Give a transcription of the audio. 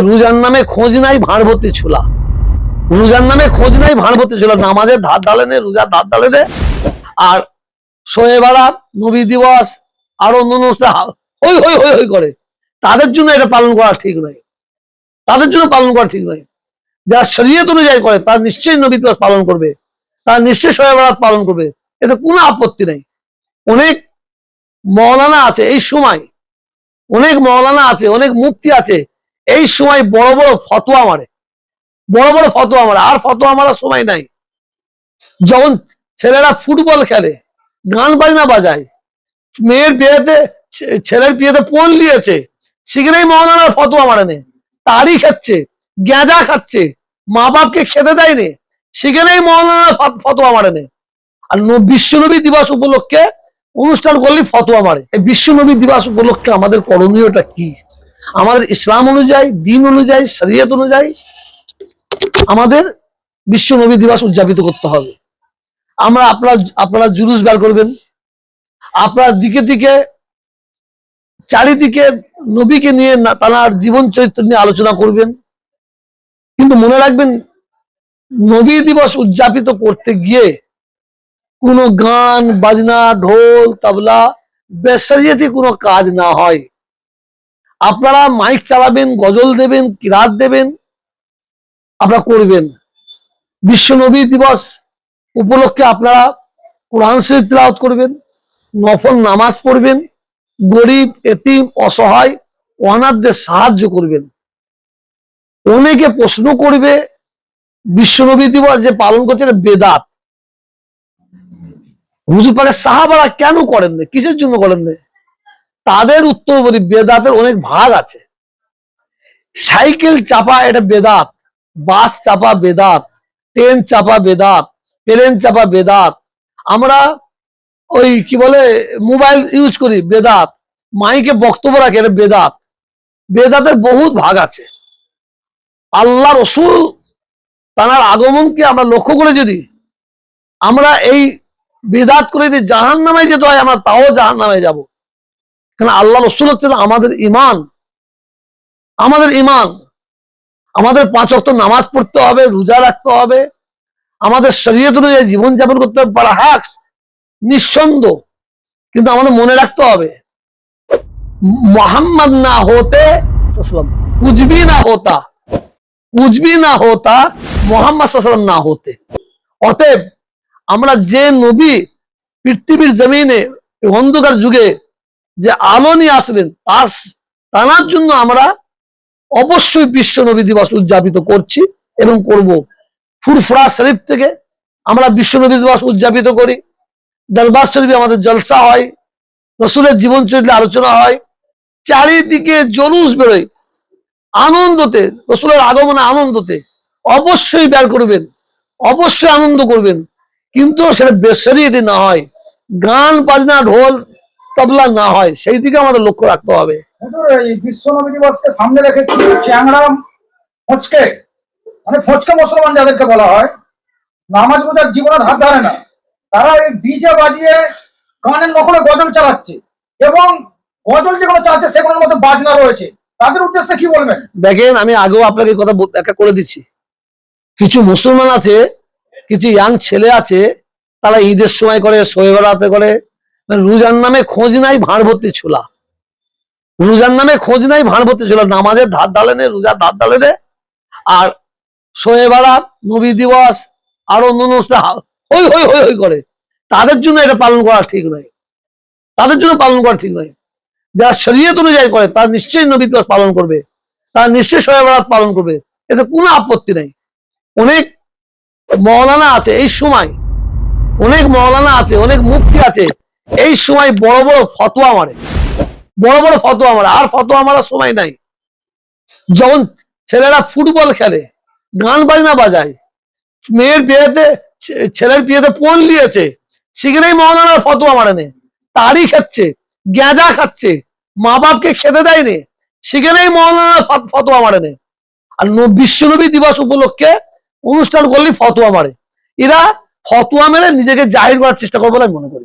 রোজার নামে খোঁজ নাই ভাঁড় ভর্তি ছোলা রোজার নামে খোঁজ নাই ভাঁড় ভর্তি ছোলা নামাজের ধার ডালে নে রোজার ধার ডালে নে আর শোয়ে বারাত নবী দিবস, আর অন্য হই হই হই হই করে। তাদের জন্য এটা পালন করা ঠিক নয়। তাদের জন্য পালন করা ঠিক নয়। যারা শরীয়ত অনুযায়ী করে তার নিশ্চয়ই নবী দিবস পালন করবে। তার নিশ্চয়ই শোয়ে বারাত পালন করবে। এতে কোনো আপত্তি নেই। অনেক মৌলানা আছে এই সময়। অনেক মৌলানা আছে, অনেক মুক্তি আছে। এই সময় বড় বড় ফতোয়া মারে। বড় বড় ফতোয়া মারে, আর ফতোয়া মারার সময় নাই। যখন ছেলেরা ফুটবল খেলে, গান বাজনা বাজায়, মেয়ের বিয়েতে ছেলের বিয়েতে পোল দিয়েছে, সেখানেই মৌলানার ফতোয়া মারেনি তাড়ি খাচ্ছে গেঁজা খাচ্ছে মা বাপকে খেতে দেয়নি সেখানেই মৌলানার ফত- ফতোয়া মারেনি আর বিশ্বনবী দিবস উপলক্ষে অনুষ্ঠান করলে ফতোয়া মারে। এই বিশ্বনবী দিবস উপলক্ষে আমাদের করণীয়টা কি? আমাদের ইসলাম অনুযায়ী, দিন অনুযায়ী, শরীয়ত অনুযায়ী আমাদের বিশ্ব নবী দিবস উদযাপিত করতে হবে। আমরা আপনার, আপনারা জুলুস বের করবেন। আপনার দিকে দিকে, চারিদিকে নবীকে নিয়ে তার জীবন চরিত্র নিয়ে আলোচনা করবেন। কিন্তু মনে রাখবেন, নবী দিবস উদযাপিত করতে গিয়ে কোনো গান, বাজনা, ঢোল, তবলা বেসরিয়াতি কোনো কাজ না হয়। আপনারা মাইক চালাবেন, গজল দেবেন কিরাত দেবেন, আপনারা করবেন। বিশ্ব নবী দিবস উপলক্ষে আপনারা কোরআন শরীফ করবেন, নফল নামাজ পড়বেন, গরিব, এতিম, অসহায়, অনাথদের সাহায্য করবেন। অনেকে প্রশ্ন করবে, বিশ্বনবী দিবস যে পালন করছে বেদাত। হুজুর পাকে সাহাবারা কেন করেন না? কিসের জন্য করেন না? তাদের উত্তর বলি বেদাতের অনেক ভাগ আছে। সাইকেল চাপা এটা বেদাত, বাস চাপা বেদাত, ট্রেন চাপা বেদাত, প্লেন চাপা বেদাত। আমরা ওই কি বলে, মোবাইল ইউজ করি, বেদাত। মাইকে বক্তব্য রাখে, এটা বেদাত। বেদাতের বহুত ভাগ আছে। আল্লাহ রসুল তার আগমনকে আমরা লক্ষ্য করে যদি আমরা এই বেদাত করে যদি জাহান নামায় যেতে হয়, আমরা তাও জাহান নামায় যাব। কারণ আল্লাহ রসুল হচ্ছে আমাদের ইমান আমাদের ইমান আমাদের পাঁচ অক্ত নামাজ পড়তে হবে, রোজা রাখতে হবে। আমাদের শরীয়ত অনুযায়ী জীবনযাপন করতে হবে বড় হাক, নিঃসন্দেহ। কিন্তু আমাদের মনে রাখতে হবে, মোহাম্মদ না হতে উজবি না হতা, উজবি না হতা, মোহাম্মদ সাল্লাম না হতে। অতএব আমরা যে নবী পৃথিবীর জমিনে অন্ধকার যুগে যে আলো নিয়ে আসলেন, তার টানার জন্য আমরা অবশ্যই বিশ্ব নবী দিবস উদযাপিত করছি এবং করব। ফুরফুরা শরীফ থেকে আমরা বিশ্ব নবী দিবস উদযাপিত করি। দরবার শরীফে আমাদের জলসা হয়, রসুলের জীবন চরিত্রে আলোচনা হয়। চারিদিকে জলুস বেরোয়, আনন্দতে, রসুলের আগমনে আনন্দতে অবশ্যই বের করবেন, অবশ্যই আনন্দ করবেন। কিন্তু সেটা বেসরিয়ে না হয়। গান, বাজনা, ঢোল তবলা না হয় সেই দিকে আমাদের লক্ষ্য রাখতে হবে। দিবসকে সামনে রেখে ফচকে মানে ফচকে মুসলমান যাদেরকে বলা হয় নামাজ রোজার জীবনের হাত ধরে না। তারা এই ডিজে বাজিয়ে নকলে গজল চালাচ্ছে এবং গজল যেগুলো চালাচ্ছে সেগুলোর মধ্যে বাজনা রয়েছে। তাদের উদ্দেশ্যে কি বলবেন? দেখেন আমি আগেও আপনাকে কথা একটা করে দিচ্ছি। কিছু মুসলমান আছে কিছু ইয়াং ছেলে আছে তারা ঈদের সময় করে শোয়ে বেড়াতে করে রোজার নামে খোঁজ নাই, ভাঁড় ভর্তি ছোলা। রোজার নামে খোঁজ নাই, ভাঁড় ভর্তি ছোলা। নামাজের ধার ডালে নে, রোজার ধার ডালে নে। আর বেড়াত নবী দিবস, আর অন্য হই হই হই হই করে। তাদের জন্য এটা পালন করা ঠিক নয়। তাদের জন্য পালন করা ঠিক নয়। যারা শরীয়ত অনুযায়ী করে, তার নিশ্চয়ই নবী দিবস পালন করবে। তার নিশ্চয়ই শোয়ে বেড়াত পালন করবে। এতে কোনো আপত্তি নেই। অনেক মৌলানা আছে, এই সময় অনেক মৌলানা আছে, অনেক মুক্তি আছে এই সময় বড় বড় ফতোয়া মারে। বড় বড় ফতোয়া মারে, আর ফতোয়া মারার সময় নাই। যখন ছেলেরা ফুটবল খেলে, গান বাজনা বাজায়, মেয়ের বিয়েতে ছেলের বিয়েতে পোল দিয়েছে, সেখানেই মৌলানার ফতোয়া মারেনি তাড়ি খাচ্ছে গেঁজা খাচ্ছে মা বাপকে খেতে দেয়নি সেখানেই মৌলানার ফত- ফতোয়া আর ন- বিশ্বনবী দিবস উপলক্ষে অনুষ্ঠান করলে ফতোয়া মারে। এরা ফতোয়া মেরে নিজেকে জাহির করার চেষ্টা করব বলে আমি মনে করি।